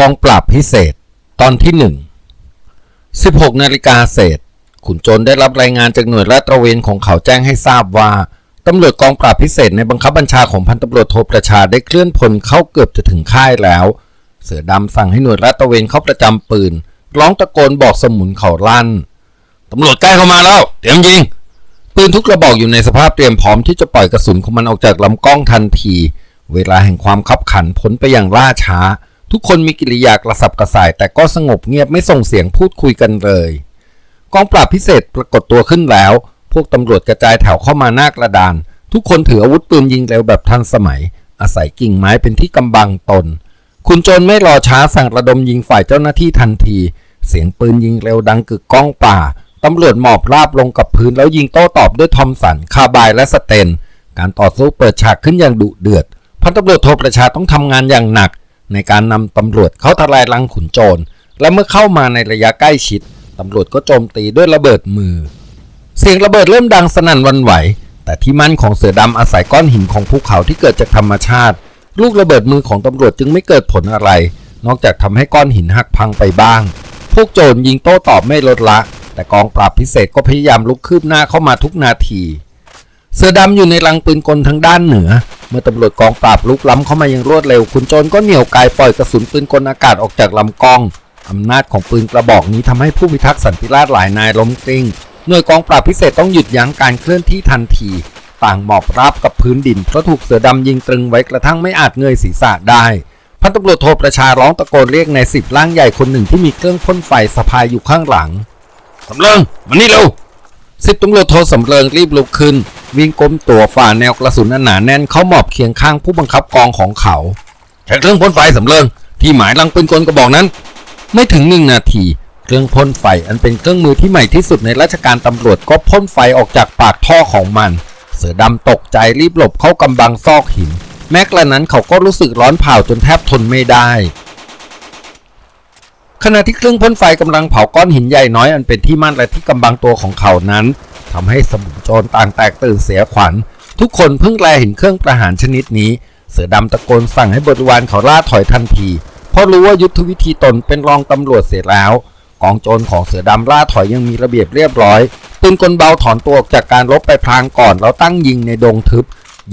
กองปราบพิเศษ ตอนที่หนึ่ง16นาฬิกาเศษ ขุนโจรได้รับรายงานจากหน่วยลาดตระเวนของเขาแจ้งให้ทราบว่าตำรวจกองปราบพิเศษในบังคับบัญชาของพันตำรวจโทประชาได้เคลื่อนพลเข้าเกือบจะถึงค่ายแล้ว เสือดำสั่งให้หน่วยลาดตระเวนเข้าประจำปืน ร้องตะโกนบอกสมุนเขาลั่นตำรวจใกล้เข้ามาแล้ว เตรียมยิง ปืนทุกระบอกอยู่ในสภาพเตรียมพร้อมที่จะปล่อยกระสุนของมันออกจากลำกล้องทันที เวลาแห่งความคับขันพ้นไปอย่างล่าช้า ทุกคนมีกิริยากระสับกระส่าย แต่ก็สงบเงียบไม่ส่งเสียงพูดคุยกันเลย กองปราบพิเศษปรากฏตัวขึ้นแล้ว พวกตำรวจกระจายแถวเข้ามาหน้ากระดาน ทุกคนถืออาวุธปืนยิงเร็วแบบทันสมัย อาศัยกิ่งไม้เป็นที่กำบังตน คุณโจรไม่รอช้าสั่งระดมยิงฝ่ายเจ้าหน้าที่ทันที เสียงปืนยิงเร็วดังกึกก้องป่าตำรวจหมอบราบลงกับพื้นแล้วยิงโต้ตอบด้วยทอมสัน คาบายและสเตน การต่อสู้เปิดฉากขึ้นอย่างดุเดือด พันตำรวจโทประชาต้องทำงานอย่างหนัก ในการนำตำรวจเข้าทลายลังขุนโจร และเมื่อเข้ามาในระยะใกล้ชิดตำรวจก็โจมตีด้วยระเบิดมือ เสียงระเบิดเริ่มดังสนั่นวันไหว แต่ที่มั่นของเสือดำอาศัยก้อนหินของภูเขาที่เกิดจากธรรมชาติ ลูกระเบิดมือของตำรวจจึงไม่เกิดผลอะไร นอกจากทำให้ก้อนหินหักพังไปบ้าง พวกโจรยิงโต้ตอบไม่ลดละ แต่กองปราบพิเศษก็พยายามลุกคืบหน้าเข้ามาทุกนาที เสือดำอยู่ในรังปืนกลทางด้านเหนือ เมื่อตำรวจกองปราบลุกล้ำเข้ามาอย่างรวดเร็ว คุณโจรก็เหนี่ยวไกายปล่อยกระสุนปืนกลอากาศออกจากลำกล้องอำนาจของปืนกระบอกนี้ทำให้ผู้พิทักษ์สันติราษฎร์หลายนายล้มกลิ้งหน่วยกองปราบพิเศษต้องหยุดยั้งการเคลื่อนที่ทันที ต่างหมอบราบกับพื้นดินเพราะถูกเสือดำยิงตรึงไว้กระทั่งไม่อาจเงยศีรษะได้พันตำรวจโทรประชาร้องตะโกนเรียกนายสิบร่างใหญ่คนหนึ่งที่มีเครื่องพ่นไฟสะพายอยู่ข้างหลังสำเริงมานี่เร็วสิบตำรวจโทรสำเริงรีบลุกขึ้น วิ่งก้มตัวฝ่าแนวกระสุนอันหนาแน่นเขาหมอบเคียงข้างผู้บังคับกองของเขาใช้เครื่องพ่นไฟสำเริงที่หมายลังปืนกลกระบอกนั้น ไม่ถึงหนึ่งนาที เครื่องพ่นไฟอันเป็นเครื่องมือที่ใหม่ที่สุดในราชการตำรวจก็พ่นไฟออกจากปากท่อของมัน เสือดำตกใจรีบหลบเข้ากำบังซอกหิน แม้กระนั้นเขาก็รู้สึกร้อนเผาจนแทบทนไม่ได้ ขณะที่เครื่องพ่นไฟกำลังเผาก้อนหินใหญ่น้อยอันเป็นที่มั่นและที่กำบังตัวของเขานั้นทำให้สมุนโจรต่างแตกตื่นเสียขวัญ ทุกคนเพิ่งแลเห็นเครื่องประหารชนิดนี้ เสือดำตะโกนสั่งให้บริวารเขาล่าถอยทันที เพราะรู้ว่ายุทธวิธีตนเป็นรองตำรวจเสร็จแล้ว กองโจรของเสือดำล่าถอยยังมีระเบียบเรียบร้อยปืนกลเบาถอนตัวออกจากการรบไปพลางก่อนแล้วตั้งยิงในดงทึบ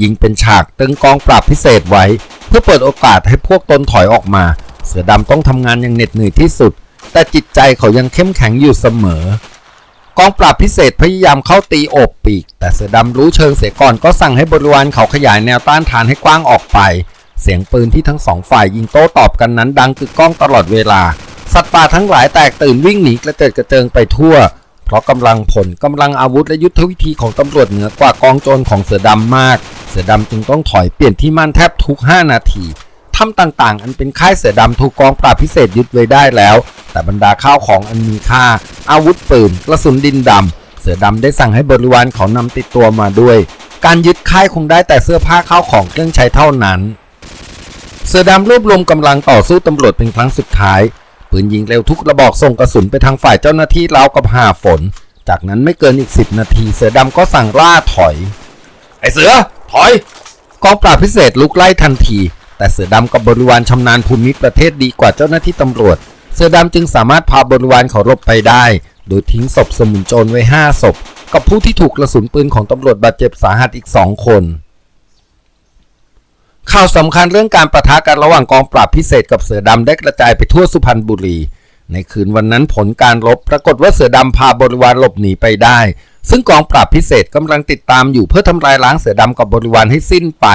ยิงเป็นฉากตึงกองปราบพิเศษไว้ เพื่อเปิดโอกาสให้พวกตนถอยออกมา เสือดำต้องทำงานอย่างเหน็ดเหนื่อยที่สุด แต่จิตใจเขายังเข้มแข็งอยู่เสมอ กองปราบพิเศษพยายามเข้าตีโอบปีก แต่เสือดำรู้เชิงเสียก่อนก็สั่งให้บริวารเขาขยายแนวต้านทานให้กว้างออกไป เสียงปืนที่ทั้งสองฝ่ายยิงโต้ตอบกันนั้นดังกึกก้องตลอดเวลา สัตว์ป่าทั้งหลายแตกตื่นวิ่งหนีกระเจิดกระเจิงไปทั่ว เพราะกำลังผลกำลังอาวุธและยุทธวิธีของตำรวจเหนือกว่ากองโจรของเสือดำมาก เสือดำจึงต้องถอยเปลี่ยนที่มั่นแทบทุก 5 นาที ถ้ำต่างๆ อันเป็นค่ายเสือดำถูกกองปราบพิเศษยึดไว้ได้แล้ว แต่บรรดาข้าวของอันมีค่า อาวุธปืนกระสุนดินดำเสือดำได้สั่งให้บริวารเขานำติดตัวมาด้วย การยึดค่ายคงได้แต่เสื้อผ้าข้าวของเครื่องใช้เท่านั้น เสือดำรวบรวมกำลังต่อสู้ตำรวจเป็นครั้งสุดท้ายปืนยิงเร็วทุกระบอกส่งกระสุนไปทางฝ่ายเจ้าหน้าที่ราวกับหาฝน จากนั้นไม่เกินอีกสิบนาที เสือดำก็สั่งล่าถอย ไอเสือ ถอย กองปราบพิเศษลุกไล่ทันที แต่เสือดำกับบริวารชำนาญภูมิประเทศดีกว่าเจ้าหน้าที่ตำรวจ เสือดำจึงสามารถพาบริวารเขาหลบไปได้ โดยทิ้งศพสมุนโจรไว้ห้าศพ กับผู้ที่ถูกกระสุนปืนของตำรวจบาดเจ็บสาหัสอีกสองคน ข่าวสำคัญเรื่องการประทะกันระหว่างกองปราบพิเศษกับเสือดำได้กระจายไปทั่วสุพรรณบุรี ในคืนวันนั้นผลการรบปรากฏว่าเสือดำพาบริวารหลบหนีไปได้ ซึ่งกองปราบพิเศษกำลังติดตามอยู่เพื่อทำลายล้างเสือดำกับบริวารให้สิ้นไป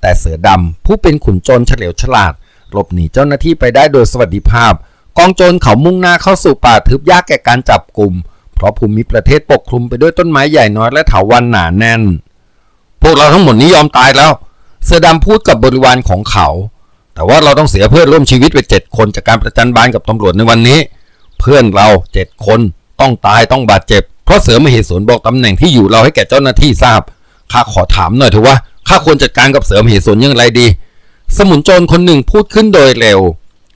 แต่เสือดำผู้เป็นขุนโจรเฉลียวฉลาด หลบหนีเจ้าหน้าที่ไปได้โดยสวัสดิภาพ กองโจรเขามุ่งหน้าเข้าสู่ป่าทึบยากแก่การจับกลุ่ม เพราะภูมิประเทศปกคลุมไปด้วยต้นไม้ใหญ่น้อยและเถาวัลย์หนาแน่น พวกเราทั้งหมดนี้ยอมตายแล้ว เสือดำพูดกับบริวารของเขา แต่ว่าเราต้องเสียเพื่อนร่วมชีวิตไปเจ็ดคนจากการประจันบานกับตำรวจในวันนี้ เพื่อนเราเจ็ดคนต้องตายต้องบาดเจ็บ เพราะเสือมเหสวนบอกตำแหน่งที่อยู่เราให้แก่เจ้าหน้าที่ทราบข้าขอถามหน่อยเถอะว่า ข้าควรจัดการกับเสือมเหสวนอย่างไรดี สมุนโจรคนหนึ่งพูดขึ้นโดยเร็ว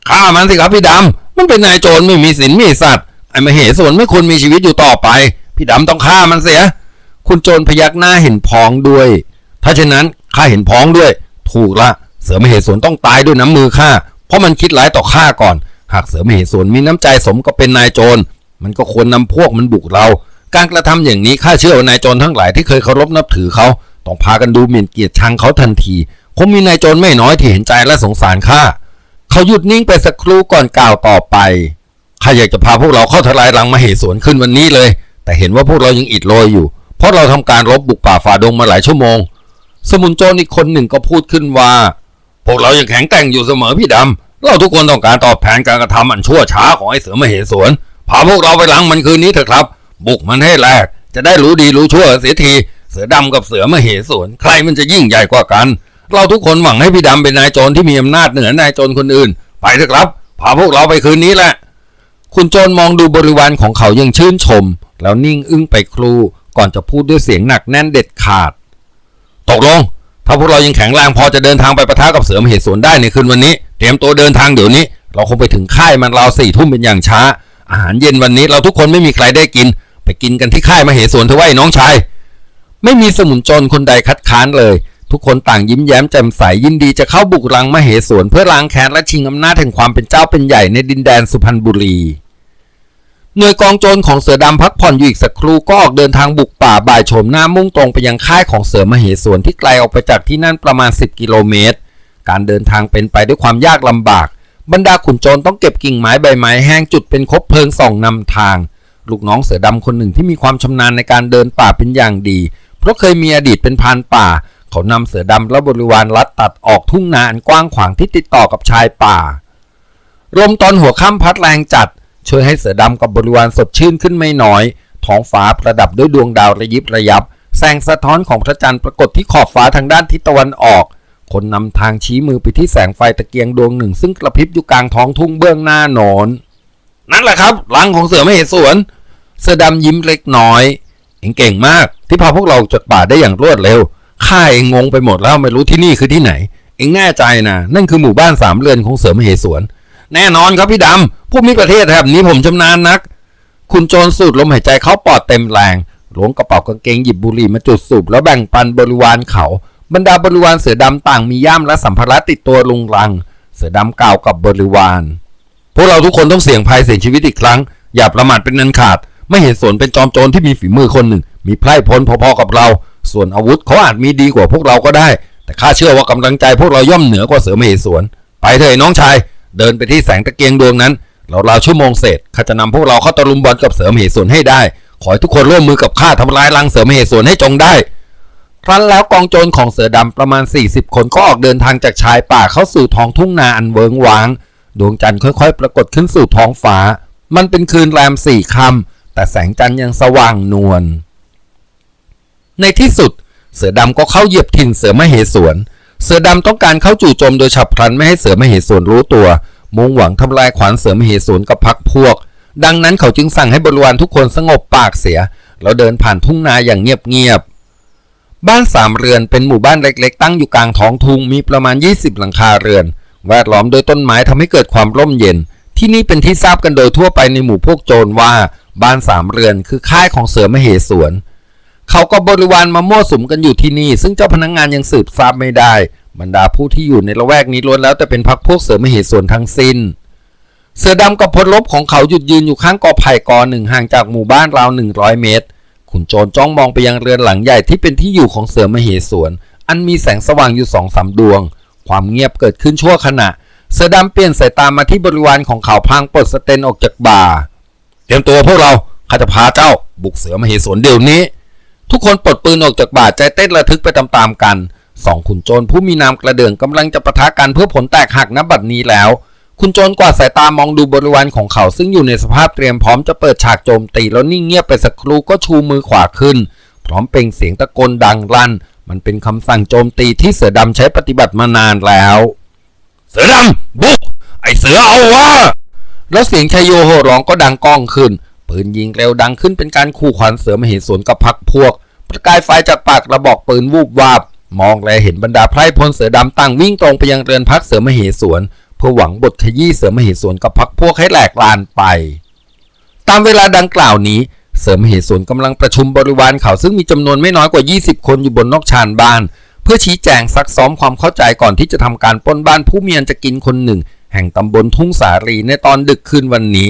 ฆ่ามันสิครับพี่ดำมันเป็นนายโจรไม่มีศีลมีสัตว์ไอ้มเหสวนไม่ควรมีชีวิตอยู่ต่อไป พี่ดำต้องฆ่ามันเสีย คุณโจรพยักหน้าเห็นพ้องด้วย ถ้าเช่นนั้นข้าเห็นพ้องด้วย ถูกละ เสือมเหสวนต้องตายด้วยน้ำมือข้าเพราะมันคิดร้ายต่อข้าก่อน หากเสือมเหสวนมีน้ำใจสมก็เป็นนายโจร มันก็ควรนำพวกมันบุกเรา การกระทำอย่างนี้ข้าเชื่อว่านายโจรทั้งหลายที่เคยเคารพนับถือเขา ต้องพากันดูหมิ่นเกียรติชังเขาทันที คงมีนายโจรไม่น้อยที่เห็นใจและสงสารข้าเขาหยุดนิ่งไปสักครู่ก่อนกล่าวต่อไปข้าอยากจะพาพวกเราเข้าทลายรังมาเหสวนขึ้นวันนี้เลย แต่เห็นว่าพวกเรายังอิดโรยอยู่ เพราะเราทำการรบบุกป่าฝ่าดงมาหลายชั่วโมง สมุนโจรอีกคนหนึ่งก็พูดขึ้นว่า พวกเรายังแข็งแกร่งอยู่เสมอพี่ดำเราทุกคนต้องการตอบแทนการกระทำอันชั่วช้าของไอ้เสือมาเหสวนพาพวกเราไปล้างมันคืนนี้เถอะครับ บุกมันให้แหลกจะได้รู้ดีรู้ชั่วเสียที เสือดำกับเสือมเหสวนใครมันจะยิ่งใหญ่กว่ากัน เราทุกคนหวังให้พี่ดำเป็นนายโจรที่มีอำนาจเหนือนายโจรคนอื่น ไปเถอะครับ พาพวกเราไปคืนนี้แหละ คุณโจรมองดูบริวารของเขายังชื่นชม แล้วนิ่งอึ้งไปครูก่อนจะพูดด้วยเสียงหนักแน่นเด็ดขาด ตกลง ถ้าพวกเรายังแข็งแรงพอจะเดินทางไปประทะกับเสือมเหสวนได้ในคืนวันนี้ เตรียมตัวเดินทางเดี๋ยวนี้ เราคงไปถึงค่ายมันราวสี่ทุ่มเป็นอย่างช้า อาหารเย็นวันนี้เราทุกคนไม่มีใครได้กิน ไปกินกันที่ค่ายมเหสวนเถอะไว้น้องชาย ไม่มีสมุนโจรคนใดคัดค้านเลย ทุกคนต่างยิ้มแย้มแจ่มใสยินดีจะเข้าบุกรังมเหสวนเพื่อล้างแค้นและชิงอำนาจแห่งความเป็นเจ้าเป็นใหญ่ในดินแดนสุพรรณบุรีหน่วยกองโจรของเสือดำพักผ่อนอยู่อีกสักครู่ก็ออกเดินทางบุกป่าบ่ายโฉมหน้ามุ่งตรงไปยังค่ายของเสือมเหสวนที่ไกลออกไปจากที่นั่นประมาณ 10 กิโลเมตร การเดินทางเป็นไปด้วยความยากลำบาก บรรดาขุนโจรต้องเก็บกิ่งไม้ใบไม้แห้งจุดเป็นคบเพลิงส่องนำทาง ลูกน้องเสือดำคนหนึ่งที่มีความชำนาญในการเดินป่าเป็นอย่างดี เพราะเคยมีอดีตเป็นพานป่า เขานำเสือดำและบริวารลัดตัดออกทุ่งนาอันกว้างขวางที่ติดต่อกับชายป่าลมตอนหัวค่ำพัดแรงจัด ช่วยให้เสือดำกับบริวารสดชื่นขึ้นไม่น้อย ท้องฟ้าประดับด้วยดวงดาวระยิบระยับ แสงสะท้อนของพระจันทร์ปรากฏที่ขอบฟ้าทางด้านทิศตะวันออก คนนำทางชี้มือไปที่แสงไฟตะเกียงดวงหนึ่ง ซึ่งกระพริบอยู่กลางท้องทุ่งเบื้องหน้าโหนนนั่นแหละครับรังของเสือไม่เห็นสวน เสือดำยิ้มเล็กน้อย เองเก่งมาก ที่พาพวกเราจากป่าได้อย่างรวดเร็วข้าเองงงไปหมดแล้วไม่รู้ที่นี่คือที่ไหน เองแน่ใจนะนั่นคือหมู่บ้านสามเรือนของเสือมเหสวน แน่นอนครับพี่ดำผู้มีประเทศแถบนี้ผมชำนาญนัก คุณโจรสูดลมหายใจเข้าปอดเต็มแรงล้วงกระเป๋ากางเกงหยิบบุหรี่มาจุดสูบแล้วแบ่งปันบริวารเขา บรรดาบริวารเสือดำต่างมีย่ามและสัมภาระติดตัวลุงรัง เสือดำกล่าวกับบริวารพวกเราทุกคนต้องเสี่ยงภัยเสี่ยงชีวิตอีกครั้ง อย่าประมาทเป็นนันขาด ไม่เห็นสวนเป็นจอมโจรที่มีฝีมือคนหนึ่ง มีไพร่พลพอๆกับเรา ส่วนอาวุธเขาอาจมีดีกว่าพวกเราก็ได้ แต่ข้าเชื่อว่ากำลังใจพวกเราย่อมเหนือกว่าเสือมเหสวน ไปเถอะน้องชาย เดินไปที่แสงตะเกียงดวงนั้นเราราวชั่วโมงเศษข้าจะนำพวกเราเข้าตะลุมบอลกับเสือมเหสวนให้ได้ ขอให้ทุกคนร่วมมือกับข้าทำลายรังเสือมเหสวนให้จงได้ครั้นแล้วกองโจรของเสือดำประมาณ 40 คนก็ออกเดินทางจากชายป่าเข้าสู่ท้องทุ่งนาอันเวิงว้าง ดวงจันทร์ค่อยๆ ปรากฏขึ้นสู่ท้องฟ้า มันเป็นคืนแรมสี่คำ แต่แสงจันทร์ยังสว่างนวล ในที่สุด เสือดำก็เข้าเหยียบถิ่นเสือมเหสวน เสือดำต้องการเข้าจู่โจมโดยฉับพลันไม่ให้เสือมเหสวนรู้ตัว มุ่งหวังทำลายขวัญเสือมเหสวนกับพักพวก ดังนั้นเขาจึงสั่งให้บริวารทุกคนสงบปากเสีย แล้วเดินผ่านทุ่งนาอย่างเงียบๆ บ้านสามเรือนเป็นหมู่บ้านเล็กๆ ตั้งอยู่กลางท้องทุ่งมีประมาณ 20 หลังคาเรือน แวดล้อมโดยต้นไม้ทำให้เกิดความร่มเย็น ที่นี่เป็นที่ทราบกันโดยทั่วไปในหมู่พวกโจรว่า บ้านสามเรือนคือค่ายของเสือมเหสวน เขาก็บริวารมามั่วสุมกันอยู่ที่นี่ ซึ่งเจ้าพนักงงานยังสืบทราบไม่ได้ บรรดาผู้ที่อยู่ในละแวกนี้ล้วนแล้วแต่เป็นพักพวกเสือมเหสวนทั้งสิ้น เสือดำกับพลรบของเขาหยุดยืนอยู่ข้างกอไผ่กอหนึ่งห่างจากหมู่บ้านราว100เมตรขุนโจรจ้องมองไปยังเรือนหลังใหญ่ที่เป็นที่อยู่ของเสือมเหสวน อันมีแสงสว่างอยู่สองสามดวง ความเงียบเกิดขึ้นชั่วขณะ เสือดำเปลี่ยนสายตามาที่บริวารของเขาพางปลดสเตนออกจากบ่า เตรียมตัวพวกเราข้าจะพาเจ้า บุกเสือมเหสวนเดี๋ยวนี้ ทุกคนปลดปืนออกจากบ่าใจเต้นระทึกไปตามๆกันสองขุนโจรผู้มีนามกระเดื่องกำลังจะปะทะกันเพื่อผลแตกหักณบัดนี้แล้ว คุณโจรกวาดสายตามองดูบริวารของเขาซึ่งอยู่ในสภาพเตรียมพร้อมจะเปิดฉากโจมตีแล้วนิ่งเงียบไปสักครู่ก็ชูมือขวาขึ้น พร้อมเปล่งเสียงตะโกนดังลั่น มันเป็นคำสั่งโจมตีที่เสือดำใช้ปฏิบัติมานานแล้ว เสือดำบุกไอเสือเอาวะ แล้วเสียงชายโยโห่ร้องก็ดังก้องขึ้น ปืนยิงเร็วดังขึ้นเป็นการขู่ขวัญเสือมเหสวนกับพักพวก ประกายไฟจากปากระบอกปืนวูบวาบ มองแลเห็นบรรดาไพร่พลเสือดำตั้งวิ่งตรงไปยังเรือนพักเสือมเหสวน เพื่อหวังบทขยี้เสือมเหสวนกับพักพวกให้แหลกลานไป ตามเวลาดังกล่าวนี้ เสือมเหสวนกำลังประชุมบริวารเขาซึ่งมีจำนวนไม่น้อยกว่า 20 คนอยู่บนนอกชานบ้านเพื่อชี้แจงซักซ้อมความเข้าใจก่อนที่จะทำการป้นบ้านผู้เมีอันจะกินคนหนึ่ง แห่งตำบลทุ่งสาลีในตอนดึกคืนวันนี้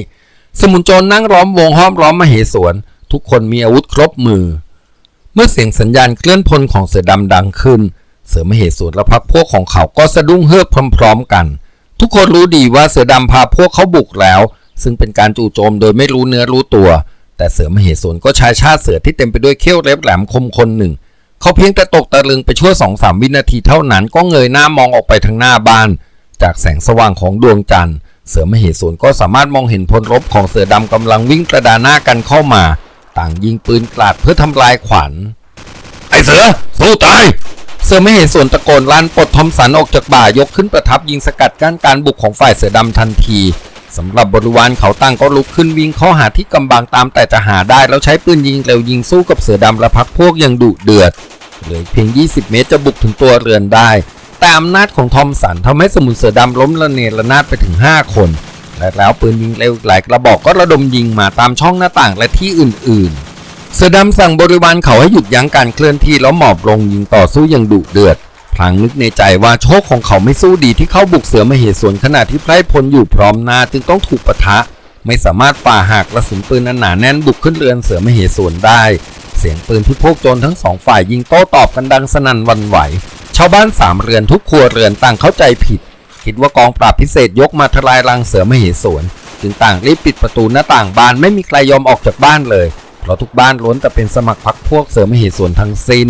สมุนโจรนั่งล้อมวงห้อมล้อมมเหสวน ทุกคนมีอาวุธครบมือ เมื่อเสียงสัญญาณเคลื่อนพลของเสือดำดังขึ้น เสือมเหสวนและพักพวกของเขาก็สะดุ้งเฮือกพร้อมๆกัน ทุกคนรู้ดีว่าเสือดำพาพวกเขาบุกแล้ว ซึ่งเป็นการจู่โจมโดยไม่รู้เนื้อรู้ตัว แต่เสือมเหสวนก็ใช้ชาติเสือที่เต็มไปด้วยเขี้ยวเล็บแหลมคมคนหนึ่งเขาเพียงแต่ตกตะลึงไปชั่วสองสามวินาทีเท่านั้นก็เงยหน้ามองออกไปทางหน้าบ้าน จากแสงสว่างของดวงจันทร์ เสือมเหสวนก็สามารถมองเห็นพลรบของเสือดำกำลังวิ่งกระดานหน้ากันเข้ามา ต่างยิงปืนกราดเพื่อทำลายขวัญ ไอเสือสู้ตาย เสือไม่เหส่วนตะโกนลั่นปลดทอมสันออกจากบ่ายกขึ้นประทับยิงสกัดกั้นการบุกของฝ่ายเสือดำทันทีสำหรับบริวารเขาตั้งก็ลุกขึ้นวิ่งเข้าหาที่กำบังตามแต่จะหาได้แล้วใช้ปืนยิงเร็วยิงสู้กับเสือดำและพักพวกอย่างดุเดือดเหลือเพียง 20 เมตรจะบุกถึงตัวเรือนได้ แต่อำนาจของทอมสันทำให้สมุนเสือดำล้มละเนระนาดไปถึง 5 คนและแล้วปืนยิงเร็วหลายกระบอกก็ระดมยิงมาตามช่องหน้าต่างและที่อื่นๆ เสือดำสั่งบริวารเขาให้หยุดยั้งการเคลื่อนที่แล้วหมอบลงยิงต่อสู้อย่างดุเดือดพลางนึกในใจว่าโชคของเขาไม่สู้ดีที่เข้าบุกเสือมเหสวนขณะที่ไพร่พลอยู่พร้อมหน้าจึงต้องถูกปะทะ ไม่สามารถฝ่าหักกระสุนปืนอันหนาแน่นบุกขึ้นเรือนเสือมเหสวนได้ เสียงปืนที่พวกโจรทั้งสองฝ่ายยิงโต้ตอบกันดังสนั่นวันไหว ชาวบ้านสามเรือนทุกครัวเรือนต่างเข้าใจผิด คิดว่ากองปราบพิเศษยกมาทลายรังเสือมเหสวนจึงต่างรีบปิดประตูหน้าต่างบ้านไม่มีใครยอมออกจากบ้านเลย เพราะทุกบ้านล้วนแต่เป็นสมัครพรรคพวกเสือมเหสวนทั้งสิ้น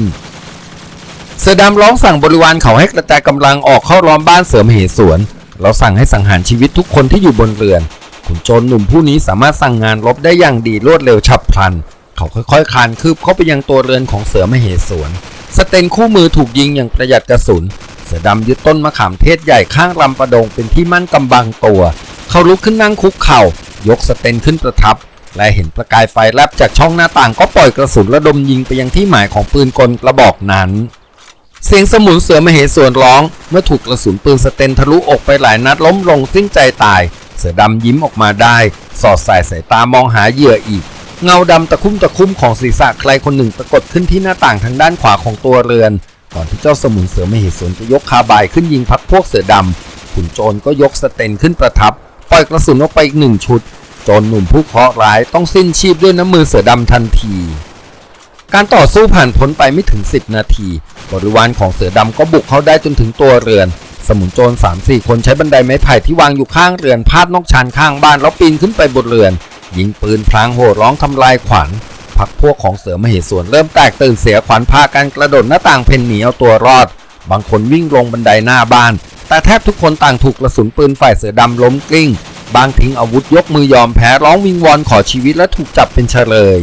เสือดำร้องสั่งบริวารเขาให้กระจายกำลังออกเข้าล้อมบ้านเสือมเหสวนแล้วสั่งให้สังหารชีวิตทุกคนที่อยู่บนเรือนขุนโจรหนุ่มผู้นี้สามารถสั่งงานรบได้อย่างดีรวดเร็วฉับพลัน เขาค่อยๆคานคืบเข้าไปยังตัวเรือนของเสือมเหสวน สเตนคู่มือถูกยิงอย่างประหยัดกระสุน เสือดำยึดต้นมะขามเทศใหญ่ข้างลำประดงเป็นที่มั่นกำบังตัว เขาลุกขึ้นนั่งคุกเข่า ยกสเตนขึ้นประทับ และเห็นประกายไฟแลบจากช่องหน้าต่างก็ปล่อยกระสุนระดมยิงไปยังที่หมายของปืนกลกระบอกนั้น เสียงสมุนเสือมเหสวนร้อง เมื่อถูกกระสุนปืนสเตนทะลุอกไปหลายนัดล้มลงสิ้นใจตาย เสือดำยิ้มออกมาได้ สอดสายสายตามองหาเหยื่ออีก เงาดำตะคุ่มตะคุ่มของศีรษะใครคนหนึ่งปรากฏขึ้นที่หน้าต่างทางด้านขวาของตัวเรือน ก่อนที่เจ้าสมุนเสือมเหสวนจะยกคาบายขึ้นยิงพักพวกเสือดำขุนโจรก็ยกสเตนขึ้นประทับ ปล่อยกระสุนออกไปอีกหนึ่งชุดโจรหนุ่มผู้เคราะห์ร้ายต้องสิ้นชีพด้วยน้ำมือเสือดำทันที การต่อสู้ผ่านพ้นไปไม่ถึง 10 นาที บริวารของเสือดำก็บุกเข้าได้จนถึงตัวเรือน สมุนโจร3-4 คนใช้บันไดไม้ไผ่ที่วางอยู่ข้างเรือนพาดนกชานข้างบ้านแล้วปีนขึ้นไปบนเรือน ยิงปืนพลางโห่ร้องทำลายขวัญพักพวกของเสือมเหสวนเริ่มแตกตื่นเสียขวัญพากันกระโดดหน้าต่างเพ่นหนีเอาตัวรอด บางคนวิ่งลงบันไดหน้าบ้าน แต่แทบทุกคนต่างถูกกระสุนปืนฝ่ายเสือดำล้มกลิ้ง บางทิ้งอาวุธยกมือยอมแพ้ร้องวิงวอนขอชีวิตและถูกจับเป็นเฉลย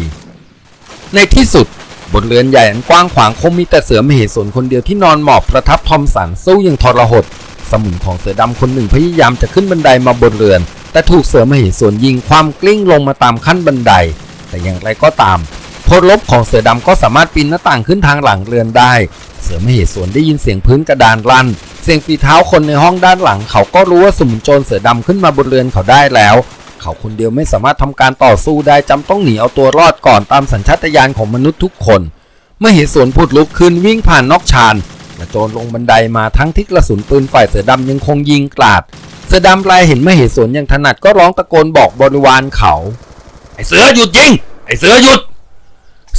ในที่สุดบนเรือนใหญ่อันกว้างขวางคงมีแต่เสือมเหสวนคนเดียวที่นอนหมอบประทับทอมสันสู้อย่างทรหดสมุนของเสือดำคนหนึ่งพยายามจะขึ้นบันไดมาบนเรือน แต่ถูกเสือมเหสวนยิงความกลิ้งลงมาตามขั้นบันได แต่อย่างไรก็ตามพลรบของเสือดำก็สามารถปีนหน้าต่างขึ้นทางหลังเรือนได้ เสือมเหสวนได้ยินเสียงพื้นกระดานลั่น เสียงฝีเท้าคนในห้องด้านหลัง เขาก็รู้ว่าสมุนโจรเสือดำขึ้นมาบนเรือนเขาได้แล้ว เขาคนเดียวไม่สามารถทำการต่อสู้ได้จำต้องหนีเอาตัวรอดก่อนตามสัญชาตญาณของมนุษย์ทุกคนเมื่อเหตุสวนผุดลุกขึ้นวิ่งผ่านนอกชานกระโจนลงบันไดมาทั้งที่กระสุนปืนฝ่ายเสือดำยังคงยิงกลาด เสือดำปลายเห็นเมื่อเหตุสวนยังถนัดก็ร้องตะโกนบอกบริวารเขา ไอเสือหยุดยิง ไอเสือหยุด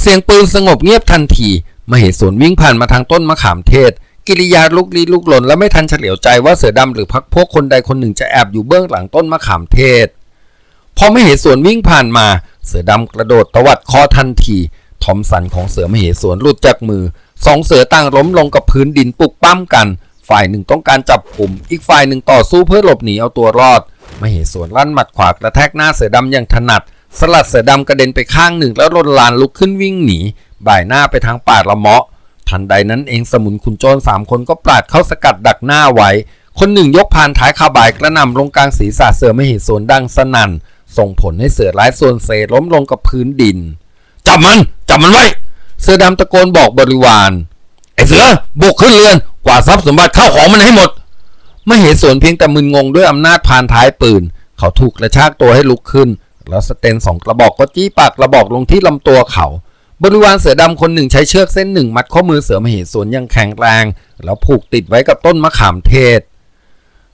เสียงปืนสงบเงียบทันที มเหสนวิ่งผ่านมาทางต้นมะขามเทศ กิริยาลุกลี้ลุกลนและไม่ทันเฉลียวใจว่าเสือดำหรือพักพวกคนใดคนหนึ่งจะแอบอยู่เบื้องหลังต้นมะขามเทศ พอมเหสวนวิ่งผ่านมา เสือดำกระโดดตวัดคอทันทีทอมสันของเสือมเหสวนหลุดจากมือสองเสือต่างล้มลงกับพื้นดินปุกปั้มกัน ฝ่ายหนึ่งต้องการจับกลุ่ม อีกฝ่ายหนึ่งต่อสู้เพื่อหลบหนีเอาตัวรอดมเหสวนลั่นหมัดขวากระแทกหน้าเสือดำอย่างถนัด สลัดเสือดำกระเด็นไปข้างหนึ่งแล้วรนลานลุกขึ้นวิ่งหนี บ่ายหน้าไปทางป่าละเมาะ ทันใดนั้นเองสมุนขุนโจรสามคนก็ปราดเข้าสกัดดักหน้าไว้ คนหนึ่งยกพานท้ายคาบายกระนำลงกลางศีรษะเสือมเหสวนดังสนั่น ส่งผลให้เสือร้ายส่วนเซล้มลงกับพื้นดิน จับมัน จับมันไว้ เสือดำตะโกนบอกบริวาร ไอ้เสือบุกขึ้นเรือนกวาดทรัพย์สมบัติเข้าของมันให้หมดไม่เหสวนเพียงแต่มึนงงด้วยอำนาจพานท้ายปืน เขาถูกกระชากตัวให้ลุกขึ้น แล้วสเตนสองกระบอกก็จี้ปากกระบอกลงที่ลำตัวเขา บริวารเสือดำคนหนึ่งใช้เชือกเส้นหนึ่งมัดข้อมือเสือมเหสวนยังแข็งแรง แล้วผูกติดไว้กับต้นมะขามเทศ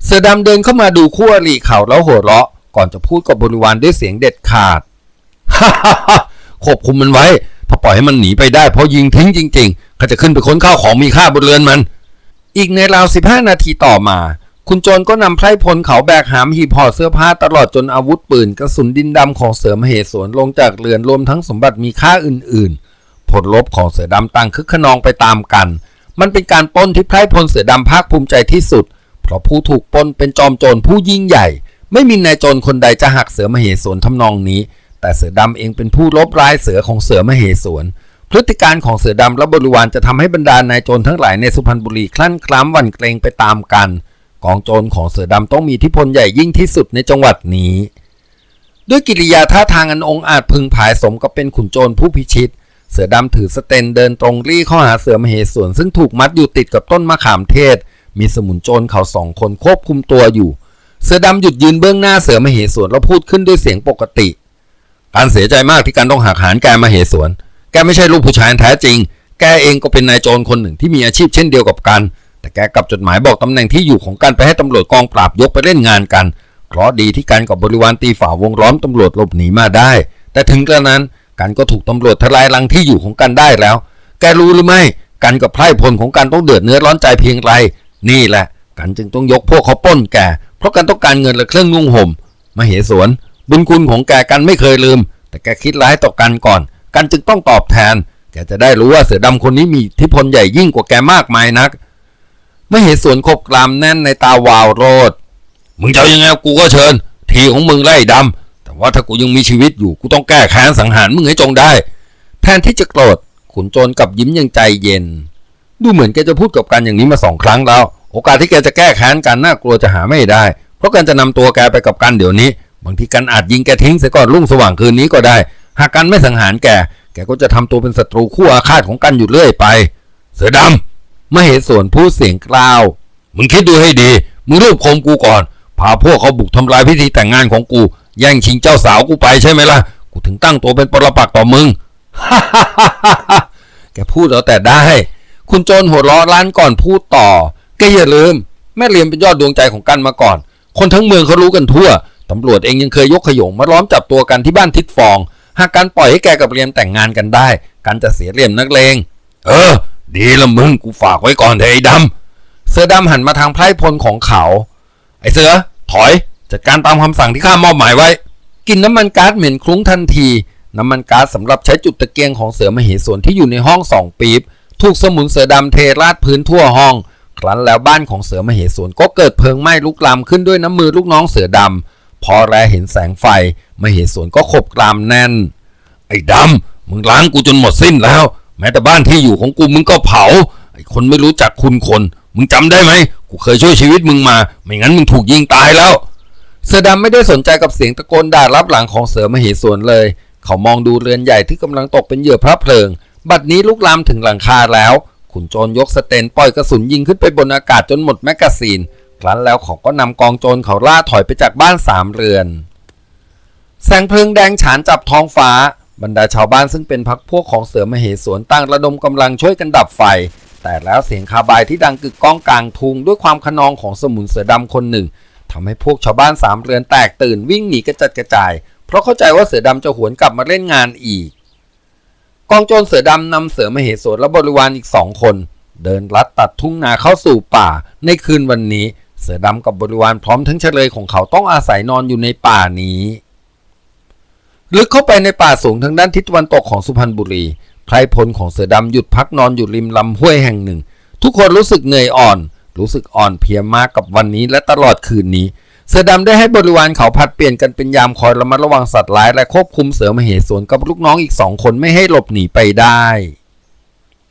เสือดำเดินเข้ามาดูคู่อริเขาแล้วหัวเราะ ก่อนจะพูดกับบริวารด้วยเสียงเด็ดขาดฮ่าฮ่าฮ่าควบคุมมันไว้ ถ้าปล่อยให้มันหนีไปได้เพราะยิงทิ้งจริง ๆ ขาจะขึ้นไปค้นข้าวของมีค่าบนเรือนมัน อีกในราว15นาทีต่อมา คุณโจรก็นำไพร่พลเขาแบกหามหีบห่อเสื้อผ้าตลอดจนอาวุธปืนกระสุนดินดำของเสือมเหสวนลงจากเรือนรวมทั้งสมบัติมีค่าอื่น ๆ ผลลบของเสือดำต่างคึกขนองไปตามกัน มันเป็นการปล้นที่ไพร่พลเสือดำภาคภูมิใจที่สุด เพราะผู้ถูกปล้นเป็นจอมโจรผู้ยิ่งใหญ่ ไม่มีนายโจรคนใดจะหักเสือมเหสวนทำนองนี้ แต่เสือดำเองเป็นผู้ลบร้ายเสือของเสือมเหสวน พฤติการของเสือดำและบริวารจะทำให้บรรดานายโจรทั้งหลายในสุพรรณบุรีคลั่นคล้ำวันเกรงไปตามกัน กองโจรของเสือดำต้องมีอิทธิพลใหญ่ยิ่งที่สุดในจังหวัดนี้ ด้วยกิริยาท่าทางอันองอาจพึงผายสมกับเป็นขุนโจรผู้พิชิต เสือดำถือสเตนเดินตรงรี่เข้าหาเสือมเหสวนซึ่งถูกมัดอยู่ติดกับต้นมะขามเทศ มีสมุนโจรเขาสองคนควบคุมตัวอยู่ เสือดำหยุดยืนเบื้องหน้าเสือมเหสวนแล้วพูดขึ้นด้วยเสียงปกติ การเสียใจมากที่การต้องหักหานแกมเหสวน แกไม่ใช่ลูกผู้ชายแท้จริง แกเองก็เป็นนายโจรคนหนึ่งที่มีอาชีพเช่นเดียวกับกัน แต่แกกลับจดหมายบอกตำแหน่งที่อยู่ของกันไปให้ตำรวจกองปราบยกไปเล่นงานกัน เพราะดีที่กันกับบริวารตีฝ่าวงล้อมตำรวจหลบหนีมาได้ แต่ถึงกระนั้นกันก็ถูกตำรวจทลายลังที่อยู่ของกันได้แล้ว แกรู้หรือไม่กันกับไพร่พลของกันต้องเดือดเนื้อร้อนใจเพียงไร นี่แหละ กันจึงต้องยกพวกเขาปล้นแก เพราะกันต้องการเงินและเครื่องนุ่งห่มมาเหสวน บุญคุณของแกกันไม่เคยลืม แต่แกคิดร้ายต่อกันก่อน กันจึงต้องตอบแทน แกจะได้รู้ว่าเสือดำคนนี้มีอิทธิพลใหญ่ยิ่งกว่าแกมากมายนัก ไม่เห็นสวนขบกรามแน่นในตาวาวโรดมึงจะยังไงกูก็เชิญ ทีของมึงไล่ดำแต่ว่าถ้ากูยังมีชีวิตอยู่กูต้องแก้แค้นสังหารมึงให้จงได้ แทนที่จะโกรธขุนโจรกลับยิ้มยังใจเย็น ดูเหมือนแกจะพูดกับกันอย่างนี้มาสองครั้งแล้ว โอกาสที่แกจะแก้แค้นกันน่ากลัวจะหาไม่ได้ เพราะกันจะนำตัวแกไปกับกันเดี๋ยวนี้ บางทีกันอาจยิงแกทิ้งเสียก่อนรุ่งสว่างคืนนี้ก็ได้ หากกันไม่สังหารแกแกก็จะทำตัวเป็นศัตรูคู่อาฆาตของกันอยู่เรื่อยไป เสือดำไม่เห็นส่วนพูดเสียงกล้าว มึงคิดดูให้ดี มึงรูปคมกูก่อน พาพวกเขาบุกทำลายพิธีแต่งงานของกู แย่งชิงเจ้าสาวกูไปใช่ไหมล่ะ กูถึงตั้งตัวเป็นปรปักษ์ต่อมึง แกพูดแล้วแต่ได้ คุณโจรหัวเราะล้านก่อนพูดต่อ แกอย่าลืม แม่เรียนเป็นยอดดวงใจของกันมาก่อน คนทั้งเมืองเขารู้กันทั่วตำรวจเองยังเคยยกขยงมาล้อมจับตัวกันที่บ้านทิดฟอง หากการปล่อยให้แกกับเรียมแต่งงานกันได้ กันจะเสียเรียมนักเลง เออ ดีละมึงกูฝากไว้ก่อนเถอะไอ้ดำเสือดำหันมาทางไพร่พลของเขา ไอ้เสือ ถอย จัดการตามคำสั่งที่ข้ามอบหมายไว้ กินน้ำมันก๊าซเหม็นคลุ้งทันที น้ำมันก๊าซสำหรับใช้จุดตะเกียงของเสือมเหสวนที่อยู่ในห้องสองปีบถูกสมุนเสือดำเทราดพื้นทั่วห้อง ครั้นแล้วบ้านของเสือมเหสวนก็เกิดเพลิงไหม้ลุกลามขึ้นด้วยน้ำมือลูกน้องเสือดำ พอแลเห็นแสงไฟมเหสวนก็ขบกรามแน่น ไอ้ดำมึงล้างกูจนหมดสิ้นแล้ว แม้แต่บ้านที่อยู่ของกูมึงก็เผา ไอ้คนไม่รู้จักคุณคน มึงจำได้ไหมกูเคยช่วยชีวิตมึงมา ไม่งั้นมึงถูกยิงตายแล้ว เสือดำไม่ได้สนใจกับเสียงตะโกนด่ารับหลังของเสือมเหสวนเลย เขามองดูเรือนใหญ่ที่กำลังตกเป็นเหยื่อพระเพลิง บัดนี้ลุกลามถึงหลังคาแล้ว ขุนโจรยกสเตนปล่อยกระสุนยิงขึ้นไปบนอากาศจนหมดแมกกาซีน ครั้นแล้วเขาก็นำกองโจรเขาล่าถอยไปจากบ้านสามเรือน แสงเพลิงแดงฉานจับท้องฟ้า บรรดาชาวบ้านซึ่งเป็นพักพวกของเสือมเหสวนตั้งระดมกำลังช่วยกันดับไฟ แต่แล้วเสียงคาบายที่ดังกึกก้องกลางทุงด้วยความขนองของสมุนเสือดำคนหนึ่งทำให้พวกชาวบ้านสามเรือนแตกตื่นวิ่งหนีกระจัดกระจาย เพราะเข้าใจว่าเสือดำจะหวนกลับมาเล่นงานอีก กองโจรเสือดำนำเสือมเหสวนและบริวารอีกสองคนเดินลัดตัดทุ่งนาเข้าสู่ป่าในคืนวันนี้ เสือดำกับบริวารพร้อมทั้งเฉลยของเขาต้องอาศัยนอนอยู่ในป่านี้ ลึกเข้าไปในป่าสูงทางด้านทิศตะวันตกของสุพรรณบุรีไพรพลของเสือดำหยุดพักนอนอยู่ริมลำห้วยแห่งหนึ่ง ทุกคนรู้สึกเหนื่อยอ่อน รู้สึกอ่อนเพลียมากกับวันนี้และตลอดคืนนี้ เสือดำได้ให้บริวารเขาผัดเปลี่ยนกันเป็นยามคอยระมัดระวังสัตว์ร้ายและควบคุมเสือมเหสวนกับลูกน้องอีกสองคนไม่ให้หลบหนีไปได้